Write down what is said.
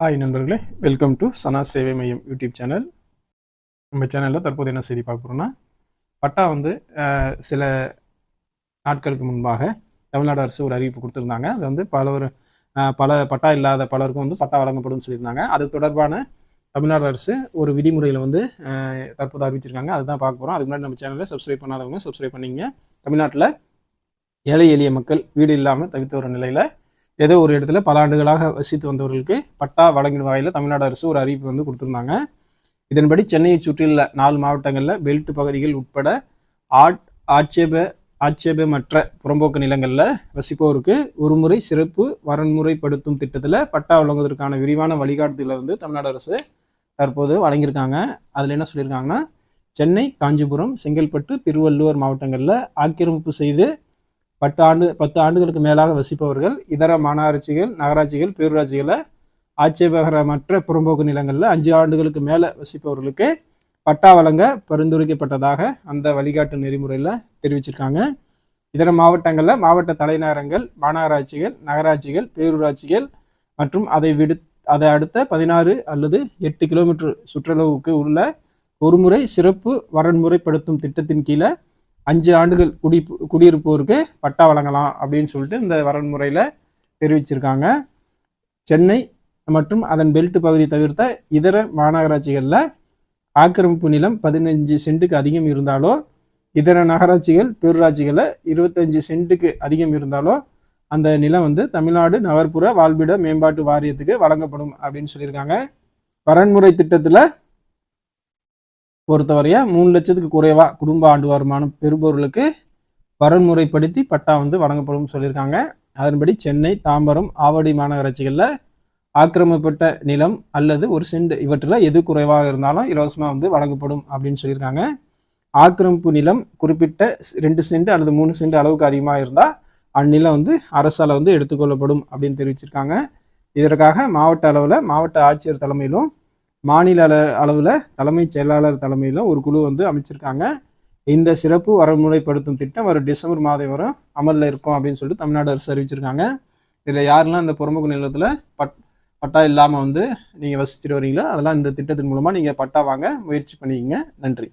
Hi நண்பர்களே. Welcome to சனா சேவை மையம் யூடியூப் சேனல் நம்ம சேனலில் தற்போது என்ன செய்தி பார்க்குறோன்னா பட்டா வந்து சில நாட்களுக்கு முன்பாக தமிழ்நாடு அரசு ஒரு அறிவிப்பு கொடுத்துருந்தாங்க. அது வந்து பல ஒரு பல பட்டா இல்லாத பலருக்கும் வந்து பட்டா வழங்கப்படும் சொல்லியிருந்தாங்க. அது தொடர்பான தமிழ்நாடு அரசு ஒரு விதிமுறையில் வந்து தற்போது அறிவிச்சிருக்காங்க. அதுதான் பார்க்க போகிறோம் அதுக்கு முன்னாடி நம்ம சேனலை சப்ஸ்கிரைப் பண்ணாதவங்க சப்ஸ்கிரைப் பண்ணிங்க தமிழ்நாட்டில் ஏழை எளிய மக்கள் வீடு இல்லாமல் தவித்த ஒரு நிலையில் ஏதோ ஒரு இடத்துல பல ஆண்டுகளாக வசித்து வந்தவர்களுக்கு பட்டா வழங்கிடும் வகையில் தமிழ்நாடு அரசு ஒரு அறிவிப்பு வந்து கொடுத்துருந்தாங்க. இதன்படி சென்னையை சுற்றியுள்ள நாலு மாவட்டங்களில் பெல்ட் பகுதிகள் உட்பட ஆட் ஆட்சேப ஆட்சேபமற்ற புறம்போக்கு நிலங்களில் வசிப்போருக்கு ஒருமுறை சிறப்பு வரன்முறைப்படுத்தும் திட்டத்தில் பட்டா வழங்குவதற்கான விரிவான வழிகாட்டுதலை வந்து தமிழ்நாடு அரசு தற்போது வழங்கியிருக்காங்க. அதில் என்ன சொல்லியிருக்காங்கன்னா சென்னை காஞ்சிபுரம் செங்கல்பட்டு திருவள்ளூர் மாவட்டங்களில் ஆக்கிரமிப்பு செய்து பத்து ஆண்டு பத்து ஆண்டுகளுக்கு மேலாக வசிப்பவர்கள் இதர மாநகராட்சிகள் நகராட்சிகள் பேரூராட்சிகளை ஆட்சேபகரமற்ற புறம்போக்கு நிலங்களில் அஞ்சு ஆண்டுகளுக்கு மேலே வசிப்பவர்களுக்கு பட்டா வழங்க பரிந்துரைக்கப்பட்டதாக அந்த வழிகாட்டு நெறிமுறையில் தெரிவிச்சிருக்காங்க. இதர மாவட்டங்களில் மாவட்ட தலைநகரங்கள் மாநகராட்சிகள் நகராட்சிகள் பேரூராட்சிகள் மற்றும் அதை விடு அதை அடுத்த பதினாறு அல்லது எட்டு கிலோமீட்டர் சுற்றளவுக்கு உள்ள ஒருமுறை சிறப்பு வரன்முறைப்படுத்தும் திட்டத்தின் கீழே அஞ்சு ஆண்டுகள் குடி குடியிருப்போருக்கு பட்டா வழங்கலாம் அப்படின்னு சொல்லிட்டு இந்த வரன்முறையில் தெரிவிச்சிருக்காங்க. சென்னை மற்றும் அதன் பெல்ட் பகுதி தவிர்த்த இதர மாநகராட்சிகளில் ஆக்கிரமிப்பு நிலம் பதினஞ்சு சென்ட்டுக்கு அதிகம் இருந்தாலோ இதர நகராட்சிகள் பேரூராட்சிகளில் இருபத்தஞ்சி சென்ட்டுக்கு அதிகம் இருந்தாலோ அந்த நிலம் வந்து தமிழ்நாடு நகர்ப்புற வாழ்விட மேம்பாட்டு வாரியத்துக்கு வழங்கப்படும் அப்படின்னு சொல்லியிருக்காங்க. வரன்முறை திட்டத்தில் பொறுத்தவரைய மூணு லட்சத்துக்கு குறைவாக குடும்ப ஆண்டு வருமானம் பெறுபவர்களுக்கு வரன்முறைப்படுத்தி பட்டா வந்து வழங்கப்படும் சொல்லியிருக்காங்க. அதன்படி சென்னை தாம்பரம் ஆவடி மாநகராட்சிகளில் ஆக்கிரமிப்பட்ட நிலம் அல்லது ஒரு சென்ட் இவற்றில் எது குறைவாக இருந்தாலும் இலவசமாக வந்து வழங்கப்படும் அப்படின்னு சொல்லியிருக்காங்க. ஆக்கிரமிப்பு நிலம் குறிப்பிட்ட ரெண்டு சென்ட் அல்லது மூணு சென்ட் அளவுக்கு அதிகமாக இருந்தால் அந்நிலம் வந்து அரசால் வந்து எடுத்துக்கொள்ளப்படும் அப்படின்னு தெரிவிச்சிருக்காங்க. இதற்காக மாவட்ட அளவில் மாவட்ட ஆட்சியர் தலைமையிலும் மாநில அள அளவில் தலைமைச் செயலாளர் தலைமையில் ஒரு குழு வந்து அமைச்சிருக்காங்க. இந்த சிறப்பு வரமுறைப்படுத்தும் திட்டம் வரும் டிசம்பர் மாதம் வரும் அமலில் இருக்கும் அப்படின்னு சொல்லிட்டு தமிழ்நாடு அரசு அறிவிச்சிருக்காங்க. இதில் யாரெல்லாம் இந்த புறமுக நிலத்தில் பட் பட்டா இல்லாமல் வந்து நீங்கள் வசிச்சுட்டு வரீங்களோ அதெல்லாம் இந்த திட்டத்தின் மூலமாக நீங்கள் பட்டா வாங்க முயற்சி பண்ணிக்கங்க. நன்றி.